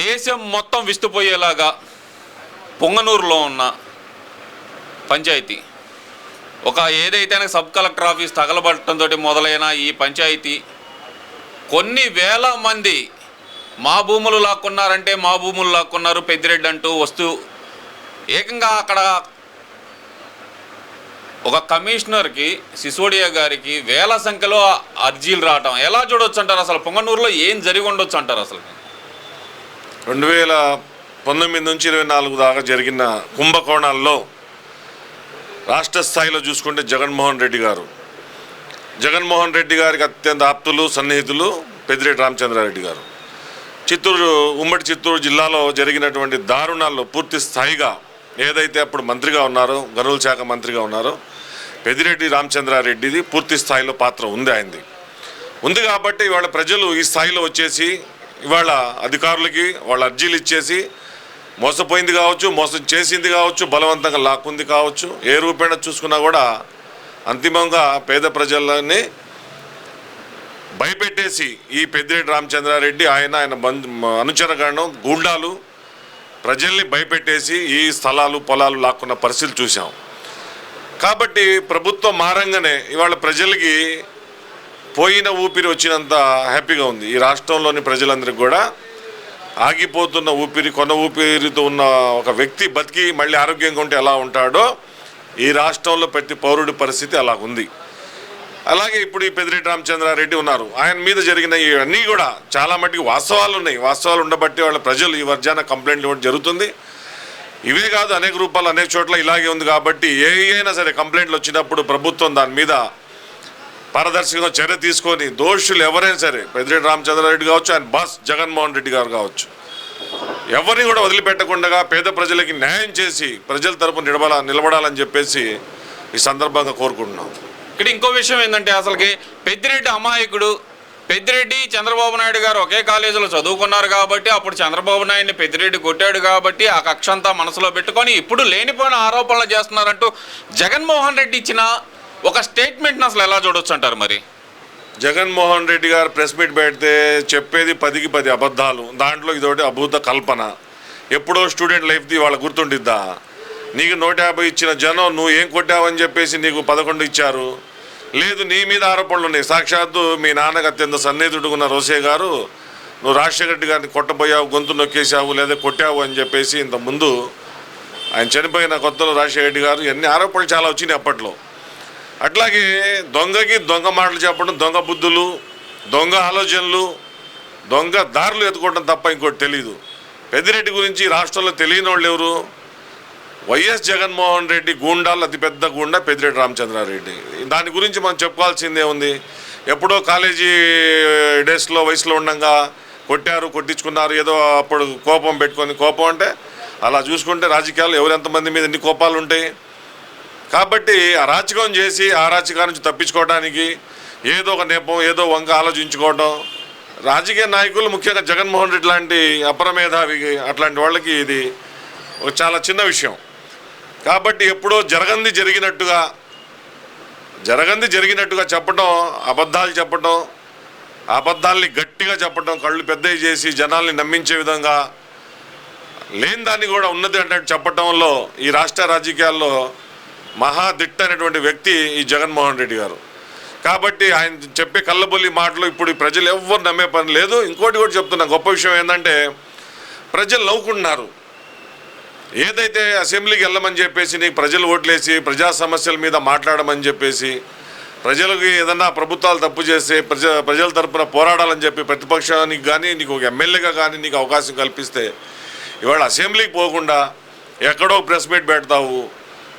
దేశం మొత్తం విస్తుపోయేలాగా పొంగనూరులో ఉన్న పంచాయతీ. ఒక ఏదైతే సబ్ కలెక్టర్ ఆఫీస్ తగలబట్టడంతో మొదలైన ఈ పంచాయతీ కొన్ని వేల మంది మా భూములు లాక్కున్నారంటే మా భూములు లాక్కున్నారు పెద్దిరెడ్డి అంటూ వస్తూ ఏకంగా అక్కడ ఒక కమిషనర్కి సిసోడియా గారికి వేల సంఖ్యలో అర్జీలు రావటం. ఎలా చూడొచ్చు అంటారు అసలు? పొంగనూరులో ఏం జరిగి ఉండొచ్చు అంటారు అసలు? రెండు వేల పంతొమ్మిది నుంచి ఇరవై నాలుగు దాకా జరిగిన కుంభకోణాల్లో రాష్ట్ర స్థాయిలో చూసుకుంటే జగన్మోహన్ రెడ్డి గారు. జగన్మోహన్ రెడ్డి గారికి అత్యంత ఆప్తులు సన్నిహితులు పెద్దిరెడ్డి రామచంద్రారెడ్డి గారు. చిత్తూరు ఉమ్మడి చిత్తూరు జిల్లాలో జరిగినటువంటి దారుణాల్లో పూర్తి స్థాయిగా ఏదైతే అప్పుడు మంత్రిగా ఉన్నారో గనుల శాఖ మంత్రిగా ఉన్నారో పెద్దిరెడ్డి రామచంద్రారెడ్డిది పూర్తి స్థాయిలో పాత్ర ఉంది ఆయనది. ఉంది కాబట్టి ఇవాళ ప్రజలు ఈ స్థాయిలో వచ్చేసి ఇవాళ అధికారులకి వాళ్ళ అర్జీలు ఇచ్చేసి మోసపోయింది కావచ్చు మోసం చేసింది కావచ్చు బలవంతంగా లాక్కుంది కావచ్చు ఏ రూపేణ చూసుకున్నా కూడా అంతిమంగా పేద ప్రజలని భయపెట్టేసి ఈ పెద్దిరెడ్డి రామచంద్రారెడ్డి ఆయన ఆయన బంధు అనుచరగణం గూండాలు ప్రజల్ని భయపెట్టేసి ఈ స్థలాలు పొలాలు లాక్కున్న పరిస్థితులు చూసాం కాబట్టి ప్రభుత్వం మారంగానే ఇవాళ ప్రజలకి పోయిన ఊపిరి వచ్చినంత హ్యాపీగా ఉంది. ఈ రాష్ట్రంలోని ప్రజలందరికీ కూడా ఆగిపోతున్న ఊపిరి కొన ఊపిరితో ఉన్న ఒక వ్యక్తి బతికి మళ్ళీ ఆరోగ్యంగా ఉంటే ఎలా ఉంటాడో ఈ రాష్ట్రంలో ప్రతి పౌరుడి పరిస్థితి అలా ఉంది. అలాగే ఇప్పుడు ఈ పెద్దిరెడ్డి రామచంద్రారెడ్డి ఉన్నారు. ఆయన మీద జరిగిన ఇవన్నీ కూడా చాలా మటుకు వాస్తవాలు ఉన్నాయి. వాస్తవాలు ఉండబట్టి వాళ్ళ ప్రజలు ఈ వర్జాన కంప్లైంట్లు ఇవ్వడం జరుగుతుంది. ఇవే కాదు అనేక రూపాలు అనేక చోట్ల ఇలాగే ఉంది కాబట్టి ఏ అయినా సరే కంప్లైంట్లు వచ్చినప్పుడు ప్రభుత్వం దాని మీద పారదర్శకంగా చర్య తీసుకొని దోషులు ఎవరైనా సరే పెద్దిరెడ్డి రామచంద్రారెడ్డి కావచ్చు ఆయన బాస్ జగన్మోహన్ రెడ్డి గారు కావచ్చు ఎవరిని కూడా వదిలిపెట్టకుండా పేద ప్రజలకి న్యాయం చేసి ప్రజల తరపున నిలబడ నిలబడాలని చెప్పేసి ఈ సందర్భంగా కోరుకుంటున్నాం. ఇక్కడ ఇంకో విషయం ఏంటంటే అసలుకి పెద్దిరెడ్డి అమాయకుడు పెద్దిరెడ్డి చంద్రబాబు నాయుడు గారు ఒకే కాలేజీలో చదువుకున్నారు కాబట్టి అప్పుడు చంద్రబాబు నాయుడిని పెద్దిరెడ్డి కొట్టాడు కాబట్టి ఆ కక్ష అంతా మనసులో పెట్టుకొని ఇప్పుడు లేనిపోయిన ఆరోపణలు చేస్తున్నారంటూ జగన్మోహన్ రెడ్డి ఇచ్చిన ఒక స్టేట్మెంట్ని అసలు ఎలా చూడొచ్చు అంటారు మరి? జగన్మోహన్ రెడ్డి గారు ప్రెస్ మీట్ పెడితే చెప్పేది పదికి పది అబద్ధాలు. దాంట్లో ఇదొకటి అభూత కల్పన. ఎప్పుడో స్టూడెంట్ లైఫ్ది వాళ్ళ గుర్తుండిద్దా? నీకు నూట యాభై ఇచ్చిన జనం నువ్వు ఏం కొట్టావని చెప్పేసి నీకు పదకొండు ఇచ్చారు. లేదు నీ మీద ఆరోపణలు ఉన్నాయి. సాక్షాత్తు మీ నాన్నకు అత్యంత సన్నిహితుడు ఉన్న రోసే గారు నువ్వు రాజశేఖర రెడ్డి గారిని కొట్టబోయావు గొంతు నొక్కేసావు లేదా కొట్టావు అని చెప్పేసి ఇంత ముందు ఆయన చనిపోయిన కొత్తలో రాజశేఖర రెడ్డి గారు ఎన్ని ఆరోపణలు చాలా వచ్చినాయి అప్పట్లో. అట్లాగే దొంగకి దొంగ మాటలు చెప్పడం దొంగ బుద్ధులు దొంగ ఆలోచనలు దొంగ దారులు ఎత్తుకోవడం తప్ప ఇంకోటి తెలీదు. పెద్దిరెడ్డి గురించి రాష్ట్రంలో తెలియని వాళ్ళు ఎవరు? వైఎస్ జగన్మోహన్ రెడ్డి గూండాలు అతిపెద్ద గూండా పెద్దిరెడ్డి రామచంద్రారెడ్డి. దాని గురించి మనం చెప్పుకోవాల్సిందే ఉంది. ఎప్పుడో కాలేజీ డేస్లో వయసులో ఉండగా కొట్టారు కొట్టించుకున్నారు ఏదో అప్పుడు కోపం పెట్టుకొని కోపం అంటే అలా చూసుకుంటే రాజకీయాలు ఎవరు ఎంతమంది మీద ఎన్ని కోపాలు ఉంటాయి? కాబట్టి అరాచకం చేసి ఆ నుంచి తప్పించుకోవడానికి ఏదో ఒక నేపం ఏదో వంక ఆలోచించుకోవడం. రాజకీయ నాయకులు ముఖ్యంగా జగన్మోహన్ రెడ్డి లాంటి అపరమేధావి అట్లాంటి వాళ్ళకి ఇది చాలా చిన్న విషయం. కాబట్టి ఎప్పుడో జరగంది జరిగినట్టుగా జరగంది జరిగినట్టుగా చెప్పడం అబద్ధాలు చెప్పడం అబద్ధాల్ని గట్టిగా చెప్పడం కళ్ళు పెద్దవి చేసి జనాల్ని నమ్మించే విధంగా లేని దాన్ని కూడా ఉన్నది అంటే చెప్పడంలో ఈ రాష్ట్ర రాజకీయాల్లో మహాదిట్ట అనేటువంటి వ్యక్తి ఈ జగన్మోహన్ రెడ్డి గారు. కాబట్టి ఆయన చెప్పే కళ్ళబొల్లి మాటలు ఇప్పుడు ఈ ప్రజలు ఎవ్వరు నమ్మే పని లేదు. ఇంకోటి కూడా చెప్తున్నా గొప్ప విషయం ఏంటంటే ప్రజలు నవ్వుకుంటున్నారు. ఏదైతే అసెంబ్లీకి వెళ్ళమని చెప్పేసి నీకు ప్రజలు ఓట్లేసి ప్రజా సమస్యల మీద మాట్లాడమని చెప్పేసి ప్రజలకి ఏదన్నా ప్రభుత్వాలు తప్పు చేస్తే ప్రజ ప్రజల తరపున పోరాడాలని చెప్పి ప్రతిపక్షానికి కానీ నీకు ఒక ఎమ్మెల్యేగా కానీ నీకు అవకాశం కల్పిస్తే ఇవాళ అసెంబ్లీకి పోకుండా ఎక్కడో ప్రెస్ మీట్ పెడతావు.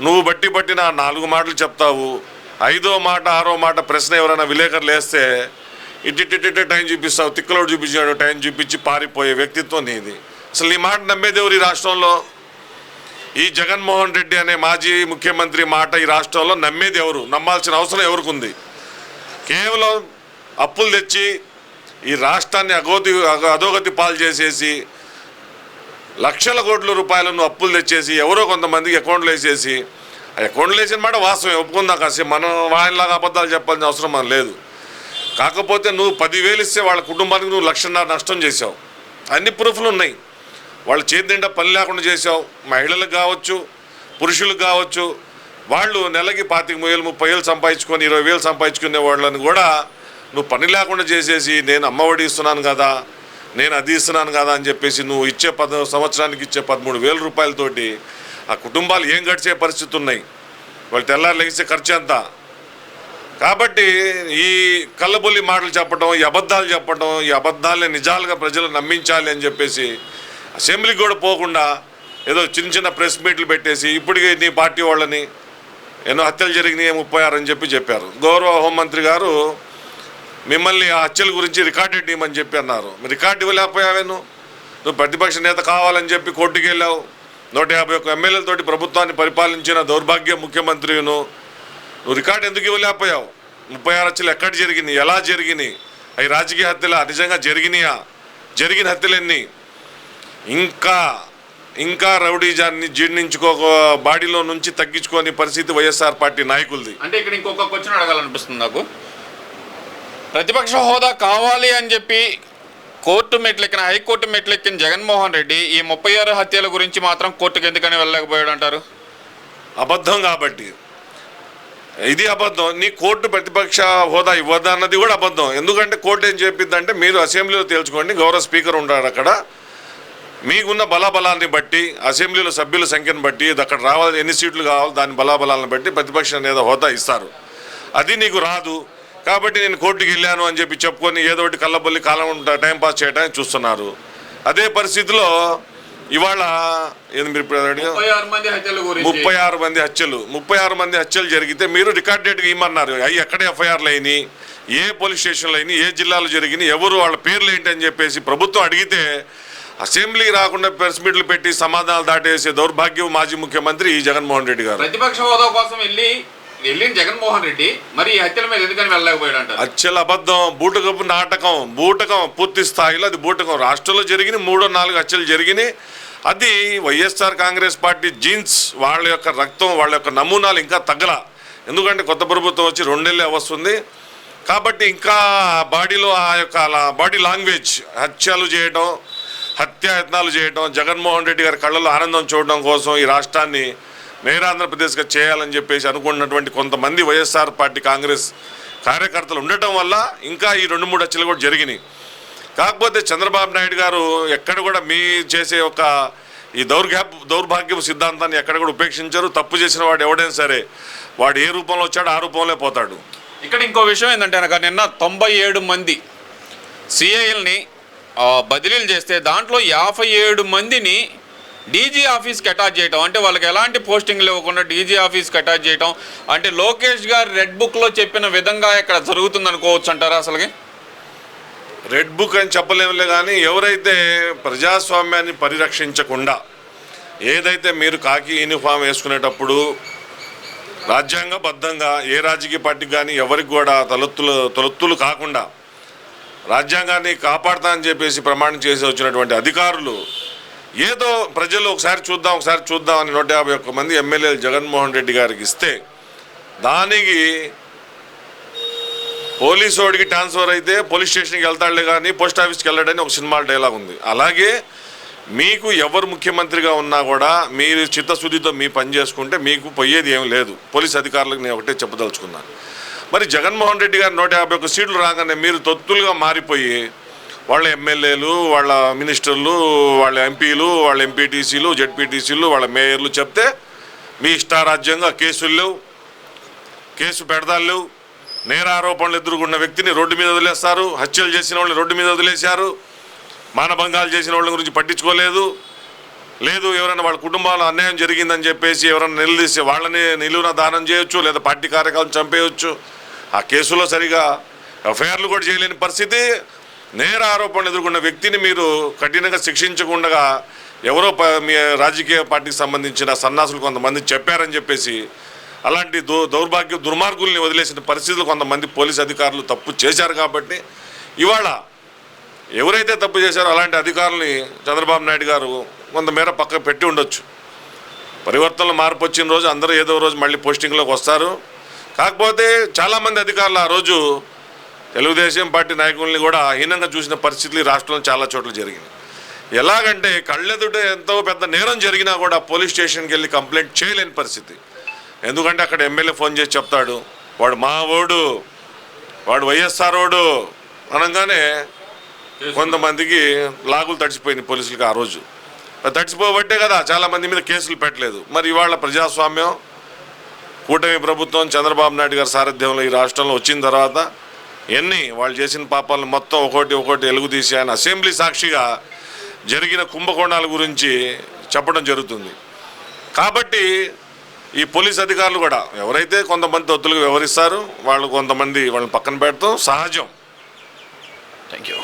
నువ్వు బట్టి పట్టిన నాలుగు మాటలు చెప్తావు. ఐదో మాట ఆరో మాట ప్రశ్న ఎవరైనా విలేకరులు వేస్తే ఇట్టి టైం చూపిస్తావు తిక్కలోడు చూపించాడు టైం చూపించి పారిపోయే వ్యక్తిత్వం నీది అసలు నీ మాట నమ్మేదేవరు ఈ రాష్ట్రంలో ఈ జగన్మోహన్ రెడ్డి అనే మాజీ ముఖ్యమంత్రి మాట ఈ రాష్ట్రంలో నమ్మేది ఎవరు నమ్మాల్సిన అవసరం ఎవరికి ఉంది కేవలం అప్పులు తెచ్చి ఈ రాష్ట్రాన్ని అగోతి అగ- అధోగతి పాలు చేసేసి లక్షల కోట్ల రూపాయలను అప్పులు తెచ్చేసి ఎవరో కొంతమందికి అకౌంట్లు వేసేసి ఆ అకౌంట్లు వేసిన మాట వాస్తవం. ఒప్పుకుందాం కాసి మనం ఆయనలాగా అబద్ధాలు చెప్పాల్సిన అవసరం మనం లేదు. కాకపోతే నువ్వు పదివేలు ఇస్తే వాళ్ళ కుటుంబానికి నువ్వు లక్షన్నర నష్టం చేసావు అన్ని ప్రూఫ్లు ఉన్నాయి. వాళ్ళు చేతి నిండా పని లేకుండా చేసావు మహిళలకు కావచ్చు పురుషులకు కావచ్చు. వాళ్ళు నెలకి పాతిక వేలు ముప్పై వేలు సంపాదించుకొని ఇరవై వేలు సంపాదించుకునే వాళ్ళని కూడా నువ్వు పని లేకుండా చేసేసి నేను అమ్మఒడి ఇస్తున్నాను కదా నేను అది ఇస్తున్నాను కదా అని చెప్పేసి నువ్వు ఇచ్చే పద సంవత్సరానికి ఇచ్చే పదమూడు వేల రూపాయలతోటి ఆ కుటుంబాలు ఏం గడిచే పరిస్థితి ఉన్నాయి? వాళ్ళు తెల్లారు లెగిసే ఖర్చు ఎంత? కాబట్టి ఈ కళ్ళబొల్లి మాటలు చెప్పడం ఈ అబద్ధాలు చెప్పడం ఈ అబద్ధాలని నిజాలుగా ప్రజలు నమ్మించాలి అని చెప్పేసి అసెంబ్లీకి కూడా పోకుండా ఏదో చిన్న చిన్న ప్రెస్ మీట్లు పెట్టేసి ఇప్పటికే నీ పార్టీ వాళ్ళని ఎన్నో హత్యలు జరిగినాయి ముప్పై ఆరు అని చెప్పి చెప్పారు. గౌరవ హోంమంత్రి గారు మిమ్మల్ని ఆ హత్యల గురించి రికార్డెడ్ ఇవ్వమని చెప్పి అన్నారు. రికార్డు ఇవ్వలేకపోయావే నువ్వు? నువ్వు ప్రతిపక్ష నేత కావాలని చెప్పి కోర్టుకు వెళ్ళావు. నూట యాభై ఒక్క ఎమ్మెల్యేలతోటి ప్రభుత్వాన్ని పరిపాలించిన దౌర్భాగ్య ముఖ్యమంత్రిను నువ్వు రికార్డు ఎందుకు ఇవ్వలేకపోయావు? ముప్పై ఆరు హత్యలు ఎక్కడ జరిగినాయి? ఎలా జరిగినాయి? అవి రాజకీయ హత్యలా? నిజంగా జరిగినాయా? జరిగిన హత్యలన్నీ? ఇంకా ఇంకా రౌడీజాన్ని జీర్ణించుకో బాడీలో నుంచి తగ్గించుకోని పరిస్థితి వైఎస్ఆర్ పార్టీ నాయకులది. అంటే ఇక్కడ ఇంకొక క్వశ్చన్ అడగాలనిపిస్తుంది నాకు. ప్రతిపక్ష హోదా కావాలి అని చెప్పి కోర్టు మెట్లెక్కిన హైకోర్టు మెట్లెక్కిన జగన్మోహన్ రెడ్డి ఈ ముప్పై ఆరు హత్యల గురించి మాత్రం కోర్టుకు ఎందుకని వెళ్ళలేకపోయాడు అంటారు? అబద్ధం కాబట్టి. ఇది అబద్ధం. నీ కోర్టు ప్రతిపక్ష హోదా ఇవ్వద్దా అన్నది కూడా అబద్ధం. ఎందుకంటే కోర్టు ఏం చెప్పిందంటే మీరు అసెంబ్లీలో తేల్చుకోండి గౌరవ స్పీకర్ ఉంటాడు అక్కడ. మీకున్న బలాబలాన్ని బట్టి అసెంబ్లీలో సభ్యుల సంఖ్యను బట్టి ఇది అక్కడ రావాలి ఎన్ని సీట్లు కావాలి దాని బలాబలాలను బట్టి ప్రతిపక్ష నేత హోదా ఇస్తారు. అది నీకు రాదు. కాబట్టి నేను కోర్టుకి వెళ్ళాను అని చెప్పి చెప్పుకొని ఏదో ఒకటి కళ్ళబొల్లి కాలం ఉంటా టైం పాస్ చేయడానికి చూస్తున్నారు. అదే పరిస్థితిలో ఇవాళ ఏది మీరు ఇప్పుడు అడిగారు? ముప్పై ఆరు మంది హత్యల ముప్పై ఆరు మంది హత్యలు. జరిగితే మీరు రికార్డెడ్గా ఇమ్మన్నారు. అవి ఎక్కడ ఎఫ్ఐఆర్లు అయినాయి? ఏ పోలీస్ స్టేషన్లు అయినాయి? ఏ జిల్లాలో జరిగినాయి? ఎవరు వాళ్ళ పేర్లు ఏంటి అని చెప్పేసి ప్రభుత్వం అడిగితే అసెంబ్లీ రాకుండా ప్రెస్ మీట్లు పెట్టి సమాధానాలు దాటేసే దౌర్భాగ్యం మాజీ ముఖ్యమంత్రి జగన్మోహన్ రెడ్డి గారు. ప్రతిపక్ష హోదా కోసం వెళ్ళి వెళ్ళిన జగన్మోహన్ రెడ్డి మరి హత్యల మీద ఎందుకని వెళ్ళలేకపోయాడు అచ్చల అబద్ధం బూటకపు నాటకం బూటకం పూర్తి స్థాయిలో అది బూటకం. రాష్ట్రంలో జరిగిన మూడో నాలుగు హత్యలు జరిగినాయి. అది వైఎస్ఆర్ కాంగ్రెస్ పార్టీ జీన్స్ వాళ్ళ యొక్క రక్తం వాళ్ళ యొక్క నమూనాలు ఇంకా తగ్గల ఎందుకంటే కొత్త ప్రభుత్వం వచ్చి రెండేళ్ళే వస్తుంది కాబట్టి ఇంకా బాడీలో ఆ యొక్క అలా బాడీ లాంగ్వేజ్ హత్యలు చేయడం హత్యాయత్నాలు చేయడం జగన్మోహన్ రెడ్డి గారి కళ్ళలో ఆనందం చూడడం కోసం ఈ రాష్ట్రాన్ని నేరాంధ్రప్రదేశ్గా చేయాలని చెప్పేసి అనుకున్నటువంటి కొంతమంది వైఎస్ఆర్ పార్టీ కాంగ్రెస్ కార్యకర్తలు ఉండటం వల్ల ఇంకా ఈ రెండు మూడు హత్యలు కూడా జరిగినాయి. కాకపోతే చంద్రబాబు నాయుడు గారు ఎక్కడ కూడా మీ చేసే ఒక ఈ దౌర్ఘ్య దౌర్భాగ్యపు సిద్ధాంతాన్ని ఎక్కడ కూడా ఉపేక్షించరు. తప్పు చేసిన వాడు ఎవడైనా సరే వాడు ఏ రూపంలో వచ్చాడో ఆ రూపంలో పోతాడు. ఇక్కడ ఇంకో విషయం ఏంటంటే అనగా నిన్న తొంభై ఏడు మంది సిఐల్ని బదిలీలు చేస్తే దాంట్లో యాభై ఏడు మందిని డీజీ ఆఫీస్కి అటాచ్ చేయటం. అంటే వాళ్ళకి ఎలాంటి పోస్టింగ్లు ఇవ్వకుండా డీజీ ఆఫీస్కి అటాచ్ చేయటం. అంటే లోకేష్ గారు రెడ్ బుక్లో చెప్పిన విధంగా ఇక్కడ జరుగుతుంది అనుకోవచ్చు అంటారా అసలుకి? రెడ్ బుక్ అని చెప్పలేములే కానీ ఎవరైతే ప్రజాస్వామ్యాన్ని పరిరక్షించకుండా ఏదైతే మీరు కాకి యూనిఫామ్ వేసుకునేటప్పుడు రాజ్యాంగబద్ధంగా ఏ రాజకీయ పార్టీకి కానీ ఎవరికి కూడా తలొత్తులు తలొత్తులు కాకుండా రాజ్యాంగాన్ని కాపాడతా అని చెప్పేసి ప్రమాణం చేసి వచ్చినటువంటి అధికారులు ఏదో ప్రజలు ఒకసారి చూద్దాం ఒకసారి చూద్దాం అని నూట యాభై ఒక్క మంది ఎమ్మెల్యేలు జగన్మోహన్ రెడ్డి గారికి ఇస్తే దానికి పోలీసోడికి వాడికి ట్రాన్స్ఫర్ అయితే పోలీస్ స్టేషన్కి వెళ్తాడులే కానీ పోస్ట్ ఆఫీస్కి వెళ్ళాడని ఒక సినిమా డైలాగ్ ఉంది. అలాగే మీకు ఎవరు ముఖ్యమంత్రిగా ఉన్నా కూడా మీరు చిత్తశుద్ధితో మీ పని చేసుకుంటే మీకు పోయేది ఏం లేదు. పోలీస్ అధికారులకు నేను ఒకటే చెప్పదలుచుకున్నాను. మరి జగన్మోహన్ రెడ్డి గారు నూట యాభై ఒక్క సీట్లు రాగానే మీరు తొత్తులుగా మారిపోయి వాళ్ళ ఎమ్మెల్యేలు వాళ్ళ మినిస్టర్లు వాళ్ళ ఎంపీలు వాళ్ళ ఎంపీటీసీలు జడ్పీటీసీలు వాళ్ళ మేయర్లు చెప్తే మీ ఇష్టారాజ్యంగా కేసులు లేవు కేసు పెడదాలు లేవు. నేరారోపణలు ఎదుర్కొన్న వ్యక్తిని రోడ్డు మీద వదిలేస్తారు హత్యలు చేసిన వాళ్ళని రోడ్డు మీద వదిలేశారు మానభంగాలు చేసిన వాళ్ళ గురించి పట్టించుకోలేదు. లేదు ఎవరైనా వాళ్ళ కుటుంబాలు అన్యాయం జరిగిందని చెప్పేసి ఎవరైనా నిలదీసి వాళ్ళని నిలువున దానం చేయొచ్చు లేదా పార్టీ కార్యక్రమం చంపేయచ్చు. ఆ కేసులో సరిగా ఎఫ్ఐఆర్లు కూడా చేయలేని పరిస్థితి. నేర ఆరోపణలు ఎదుర్కొన్న వ్యక్తిని మీరు కఠినంగా శిక్షించకుండా ఎవరో ప- మీ రాజకీయ పార్టీకి సంబంధించిన సన్నాసులు కొంతమంది చెప్పారని చెప్పేసి అలాంటి దు దౌర్భాగ్య దుర్మార్గుల్ని వదిలేసిన పరిస్థితులు కొంతమంది పోలీస్ అధికారులు తప్పు చేశారు కాబట్టి ఇవాళ ఎవరైతే తప్పు చేశారో అలాంటి అధికారుల్ని చంద్రబాబు నాయుడు గారు కొంతమేర పక్క పెట్టి ఉండొచ్చు. పరివర్తనలు మార్పు వచ్చిన రోజు అందరూ ఏదో రోజు మళ్ళీ పోస్టింగ్లోకి వస్తారు. కాకపోతే చాలామంది అధికారులు ఆ రోజు తెలుగుదేశం పార్టీ నాయకుల్ని కూడా హీనంగా చూసిన పరిస్థితులు ఈ రాష్ట్రంలో చాలా చోట్ల జరిగినాయి. ఎలాగంటే కళ్ళెదుట ఎంతో పెద్ద నేరం జరిగినా కూడా పోలీస్ స్టేషన్కి వెళ్ళి కంప్లైంట్ చేయలేని పరిస్థితి. ఎందుకంటే అక్కడ ఎమ్మెల్యే ఫోన్ చేసి చెప్తాడు వాడు మా ఓడు వాడు వైఎస్ఆర్ ఓడు అనగానే కొంతమందికి లాగులు తడిచిపోయింది పోలీసులకి ఆ రోజు. తడిచిపోబట్టే కదా చాలా మంది మీద కేసులు పెట్టలేదు. మరి ఇవాళ ప్రజాస్వామ్యం కూటమి ప్రభుత్వం చంద్రబాబు నాయుడు గారి సారథ్యంలో ఈ రాష్ట్రంలో వచ్చిన తర్వాత ఎన్ని వాళ్ళు చేసిన పాపాలను మొత్తం ఒకటి ఒకటి ఎలుగు తీసి ఆయన అసెంబ్లీ సాక్షిగా జరిగిన కుంభకోణాల గురించి చెప్పడం జరుగుతుంది. కాబట్టి ఈ పోలీస్ అధికారులు కూడా ఎవరైతే కొంతమంది తొత్తులుగా వ్యవహరిస్తారు వాళ్ళు కొంతమంది వాళ్ళని పక్కన పెడతాం. సహజం. Thank you